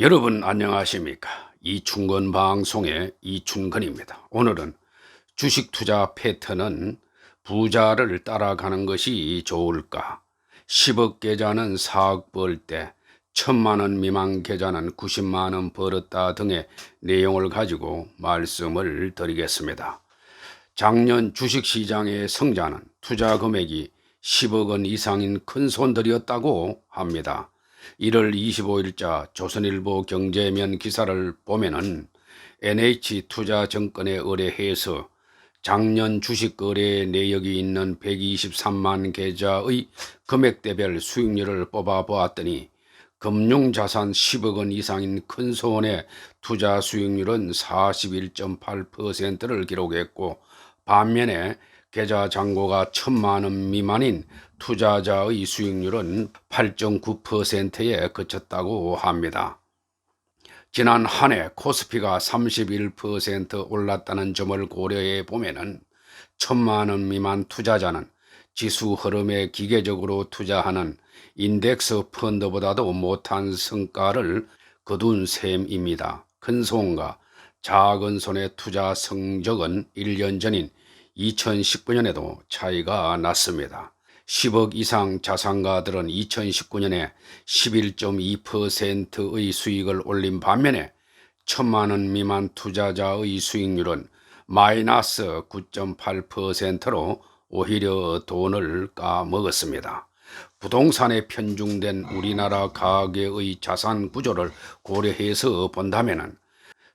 여러분 안녕하십니까? 이충건 방송의 이충건입니다. 오늘은 주식 투자 패턴은 부자를 따라가는 것이 좋을까? 10억 계좌는 4억 벌 때, 천만 원 미만 계좌는 90만 원 벌었다 등의 내용을 가지고 말씀을 드리겠습니다. 작년 주식시장의 성자는 투자 금액이 10억 원 이상인 큰 손들이었다고 합니다. 1월 25일자 조선일보 경제면 기사를 보면은 NH투자증권에 의뢰해서 작년 주식 거래 내역이 있는 123만 계좌의 금액대별 수익률을 뽑아 보았더니 금융자산 10억 원 이상인 큰 손의 투자 수익률은 41.8%를 기록했고 반면에 계좌 잔고가 천만 원 미만인 투자자의 수익률은 8.9%에 그쳤다고 합니다. 지난 한 해 코스피가 31% 올랐다는 점을 고려해 보면은 천만 원 미만 투자자는 지수 흐름에 기계적으로 투자하는 인덱스 펀드보다도 못한 성과를 거둔 셈입니다. 큰 손과 작은 손의 투자 성적은 1년 전인 2019년에도 차이가 났습니다. 10억 이상 자산가들은 2019년에 11.2%의 수익을 올린 반면에 천만 원 미만 투자자의 수익률은 마이너스 9.8%로 오히려 돈을 까먹었습니다. 부동산에 편중된 우리나라 가계의 자산 구조를 고려해서 본다면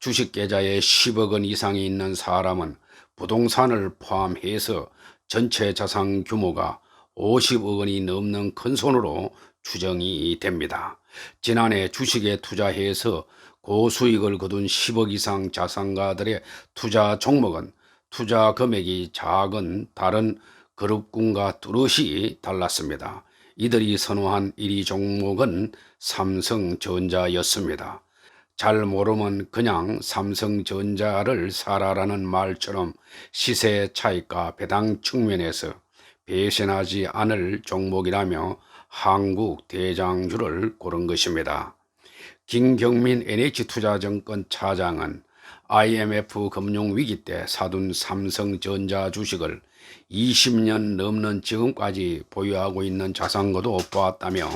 주식 계좌에 10억 원 이상이 있는 사람은 부동산을 포함해서 전체 자산 규모가 50억 원이 넘는 큰 손으로 추정이 됩니다. 지난해 주식에 투자해서 고수익을 거둔 10억 이상 자산가들의 투자 종목은 투자 금액이 작은 다른 그룹군과 뚜렷이 달랐습니다. 이들이 선호한 1위 종목은 삼성전자였습니다. 잘 모르면 그냥 삼성전자를 사라라는 말처럼 시세 차익과 배당 측면에서 배신하지 않을 종목이라며 한국 대장주를 고른 것입니다. 김경민 NH투자증권 차장은 IMF 금융위기 때 사둔 삼성전자 주식을 20년 넘는 지금까지 보유하고 있는 자산고도 보았다며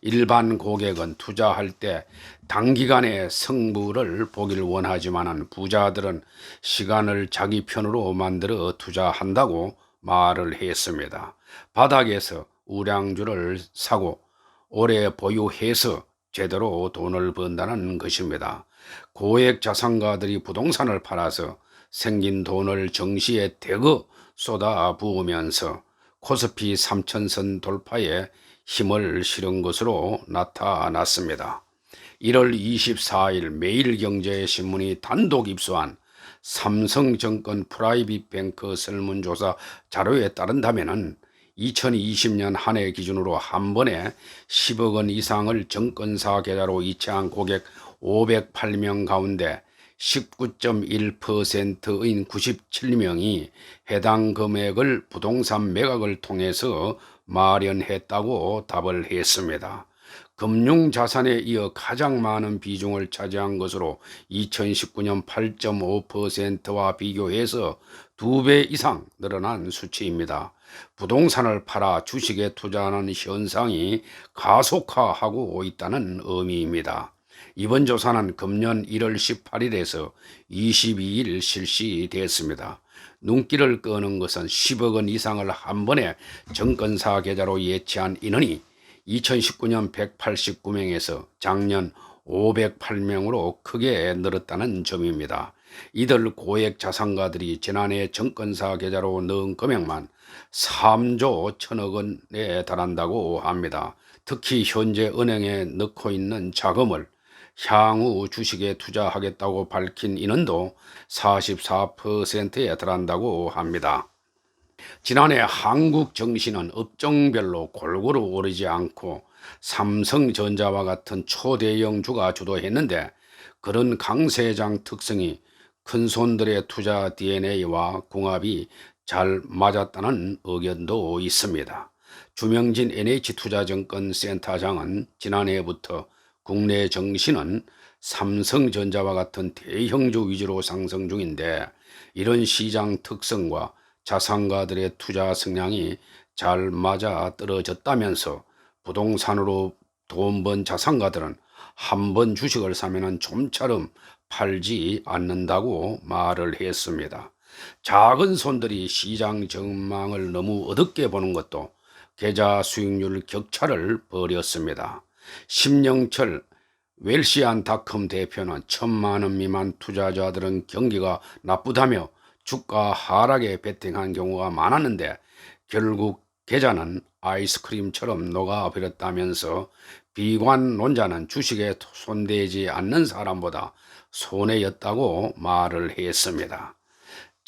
일반 고객은 투자할 때 단기간에 성부를 보기를 원하지만 부자들은 시간을 자기 편으로 만들어 투자한다고 말을 했습니다. 바닥에서 우량주를 사고 오래 보유해서 제대로 돈을 번다는 것입니다. 고액 자산가들이 부동산을 팔아서 생긴 돈을 정시에 대거 쏟아 부으면서 코스피 3천선 돌파에 힘을 실은 것으로 나타났습니다. 1월 24일 매일경제신문이 단독 입수한 삼성증권 프라이빗뱅크 설문조사 자료에 따른다면 2020년 한 해 기준으로 한 번에 10억 원 이상을 정권사 계좌로 이체한 고객 508명 가운데 19.1%인 97명이 해당 금액을 부동산 매각을 통해서 마련했다고 답을 했습니다. 금융자산에 이어 가장 많은 비중을 차지한 것으로 2019년 8.5%와 비교해서 두 배 이상 늘어난 수치입니다. 부동산을 팔아 주식에 투자하는 현상이 가속화하고 있다는 의미입니다. 이번 조사는 금년 1월 18일에서 22일 실시됐습니다. 눈길을 끄는 것은 10억 원 이상을 한 번에 정권사 계좌로 예치한 인원이 2019년 189명에서 작년 508명으로 크게 늘었다는 점입니다. 이들 고액 자산가들이 지난해 정권사 계좌로 넣은 금액만 3조 1천억 원에 달한다고 합니다. 특히 현재 은행에 넣고 있는 자금을 향후 주식에 투자하겠다고 밝힌 인원도 44%에 달한다고 합니다. 지난해 한국 정신은 업종별로 골고루 오르지 않고 삼성전자와 같은 초대형주가 주도했는데 그런 강세장 특성이 큰 손들의 투자 DNA와 궁합이 잘 맞았다는 의견도 있습니다. 주명진 NH투자증권 센터장은 지난해부터 국내 정신은 삼성전자와 같은 대형주 위주로 상승 중인데 이런 시장 특성과 자산가들의 투자 성향이 잘 맞아 떨어졌다면서 부동산으로 돈 번 자산가들은 한 번 주식을 사면 은 좀처럼 팔지 않는다고 말을 했습니다. 작은 손들이 시장 전망을 너무 어둡게 보는 것도 계좌 수익률 격차를 벌였습니다. 심영철 웰시안닷컴 대표는 천만 원 미만 투자자들은 경기가 나쁘다며 주가 하락에 베팅한 경우가 많았는데 결국 계좌는 아이스크림처럼 녹아버렸다면서 비관론자는 주식에 손대지 않는 사람보다 손해였다고 말을 했습니다.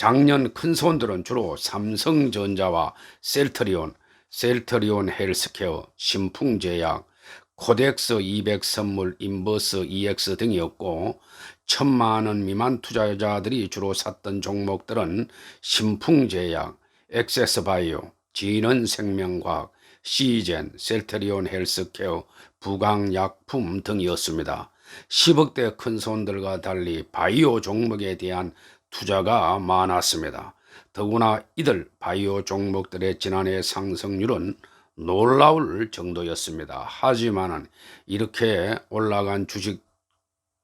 작년 큰 손들은 주로 삼성전자와 셀트리온, 셀트리온 헬스케어, 신풍제약, 코덱스 200 선물, 인버스 EX 등이었고 천만 원 미만 투자자들이 주로 샀던 종목들은 신풍제약, 엑세스바이오, 진원생명과학, 시젠, 셀테리온 헬스케어, 부강약품 등이었습니다. 10억대 큰 손들과 달리 바이오 종목에 대한 투자가 많았습니다. 더구나 이들 바이오 종목들의 지난해 상승률은 놀라울 정도였습니다. 하지만은 이렇게 올라간 주식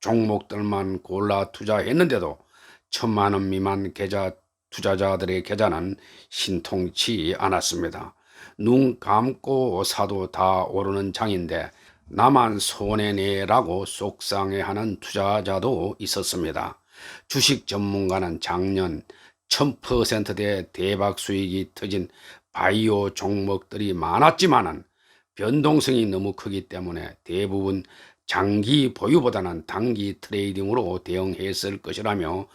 종목들만 골라 투자했는데도 천만 원 미만 계좌 투자자들의 계좌는 신통치 않았습니다. 눈 감고 사도 다 오르는 장인데 나만 손해내라고 속상해하는 투자자도 있었습니다. 주식 전문가는 작년 1000%대 대박 수익이 터진 바이오 종목들이 많았지만은 변동성이 너무 크기 때문에 대부분 장기 보유보다는 단기 트레이딩으로 대응했을 것이라며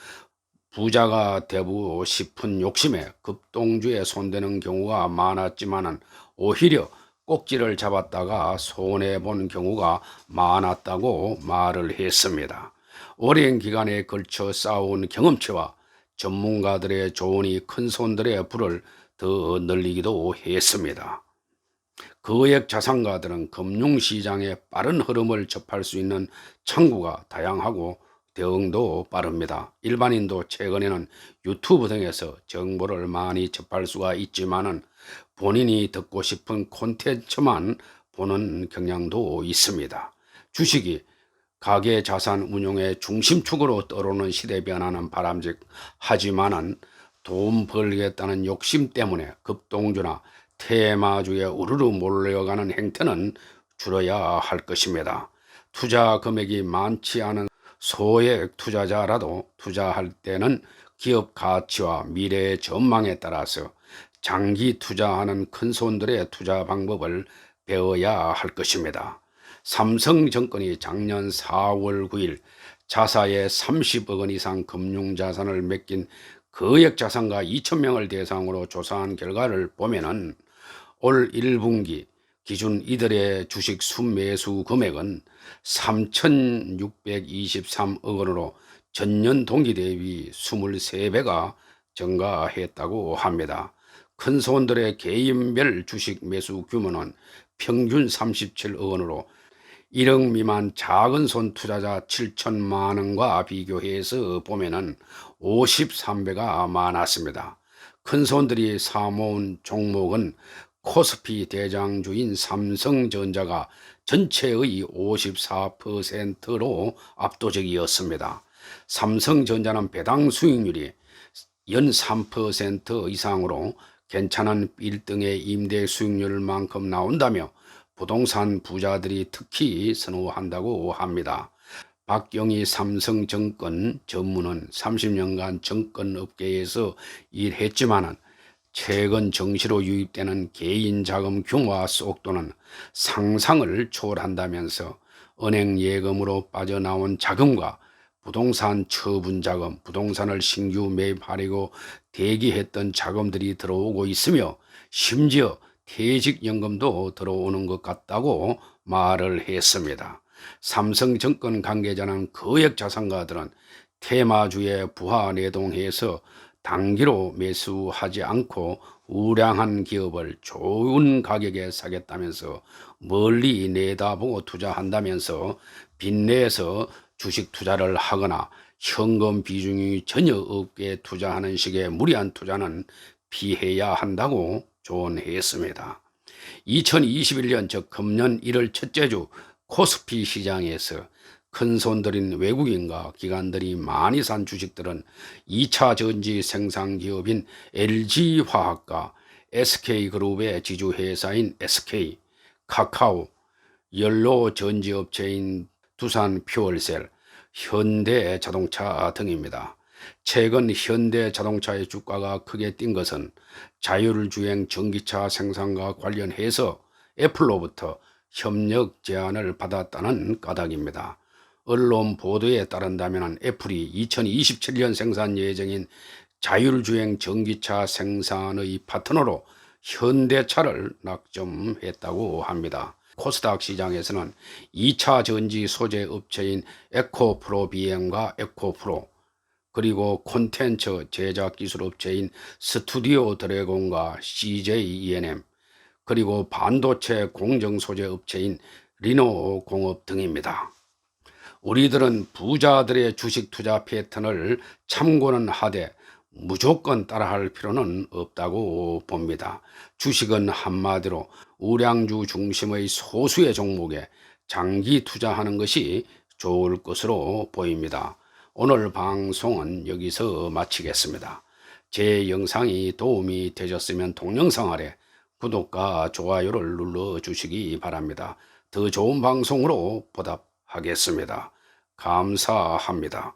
부자가 되고 싶은 욕심에 급동주에 손대는 경우가 많았지만은 오히려 꼭지를 잡았다가 손해본 경우가 많았다고 말을 했습니다. 오랜 기간에 걸쳐 쌓아온 경험치와 전문가들의 조언이 큰 손들의 불을 더 늘리기도 했습니다. 거액 자산가들은 금융시장의 빠른 흐름을 접할 수 있는 창구가 다양하고 대응도 빠릅니다. 일반인도 최근에는 유튜브 등에서 정보를 많이 접할 수가 있지만은 본인이 듣고 싶은 콘텐츠만 보는 경향도 있습니다. 주식이 가계 자산 운용의 중심축으로 떠오르는 시대 변화는 바람직하지만은 돈 벌겠다는 욕심 때문에 급동주나 테마주에 우르르 몰려가는 행태는 줄여야 할 것입니다. 투자 금액이 많지 않은 소액 투자자라도 투자할 때는 기업 가치와 미래의 전망에 따라서 장기 투자하는 큰 손들의 투자 방법을 배워야 할 것입니다. 삼성증권이 작년 4월 9일 자사의 30억 원 이상 금융 자산을 맡긴 거액 자산가 2천 명을 대상으로 조사한 결과를 보면은 올 1분기 기준 이들의 주식 순매수 금액은 3,623억 원으로 전년 동기 대비 23배가 증가했다고 합니다. 큰 손들의 개인별 주식 매수 규모는 평균 37억 원으로 1억 미만 작은 손 투자자 7천만 원과 비교해서 보면은 53배가 많았습니다. 큰 손들이 사모은 종목은 코스피 대장주인 삼성전자가 전체의 54%로 압도적이었습니다. 삼성전자는 배당 수익률이 연 3% 이상으로 괜찮은 1등의 임대 수익률만큼 나온다며 부동산 부자들이 특히 선호한다고 합니다. 박경희 삼성증권 전문은 30년간 증권업계에서 일했지만은 최근 정시로 유입되는 개인 자금 규모와 속도는 상상을 초월한다면서 은행 예금으로 빠져나온 자금과 부동산 처분 자금, 부동산을 신규 매입하려고 대기했던 자금들이 들어오고 있으며 심지어 퇴직연금도 들어오는 것 같다고 말을 했습니다. 삼성증권 관계자는 거액 자산가들은 테마주에 부하 내동해서 단기로 매수하지 않고 우량한 기업을 좋은 가격에 사겠다면서 멀리 내다보고 투자한다면서 빚내서 주식 투자를 하거나 현금 비중이 전혀 없게 투자하는 식의 무리한 투자는 피해야 한다고 조언했습니다. 2021년 즉 금년 1월 첫째 주 코스피 시장에서 큰 손 들인 외국인과 기관들이 많이 산 주식들은 2차 전지 생산 기업인 LG화학과 SK그룹의 지주회사인 SK, 카카오, 연로 전지업체인 두산 퓨얼셀, 현대자동차 등입니다. 최근 현대 자동차의 주가가 크게 뛴 것은 자율주행 전기차 생산과 관련해서 애플로부터 협력 제안을 받았다는 까닭입니다. 언론 보도에 따른다면 애플이 2027년 생산 예정인 자율주행 전기차 생산의 파트너로 현대차를 낙점했다고 합니다. 코스닥 시장에서는 2차 전지 소재 업체인 에코프로 비행과 에코프로 그리고 콘텐츠 제작 기술 업체인 스튜디오 드래곤과 CJ ENM 그리고 반도체 공정 소재 업체인 리노 공업 등입니다. 우리들은 부자들의 주식 투자 패턴을 참고는 하되 무조건 따라할 필요는 없다고 봅니다. 주식은 한마디로 우량주 중심의 소수의 종목에 장기 투자하는 것이 좋을 것으로 보입니다. 오늘 방송은 여기서 마치겠습니다. 제 영상이 도움이 되셨으면 동영상 아래 구독과 좋아요를 눌러 주시기 바랍니다. 더 좋은 방송으로 보답하겠습니다. 감사합니다.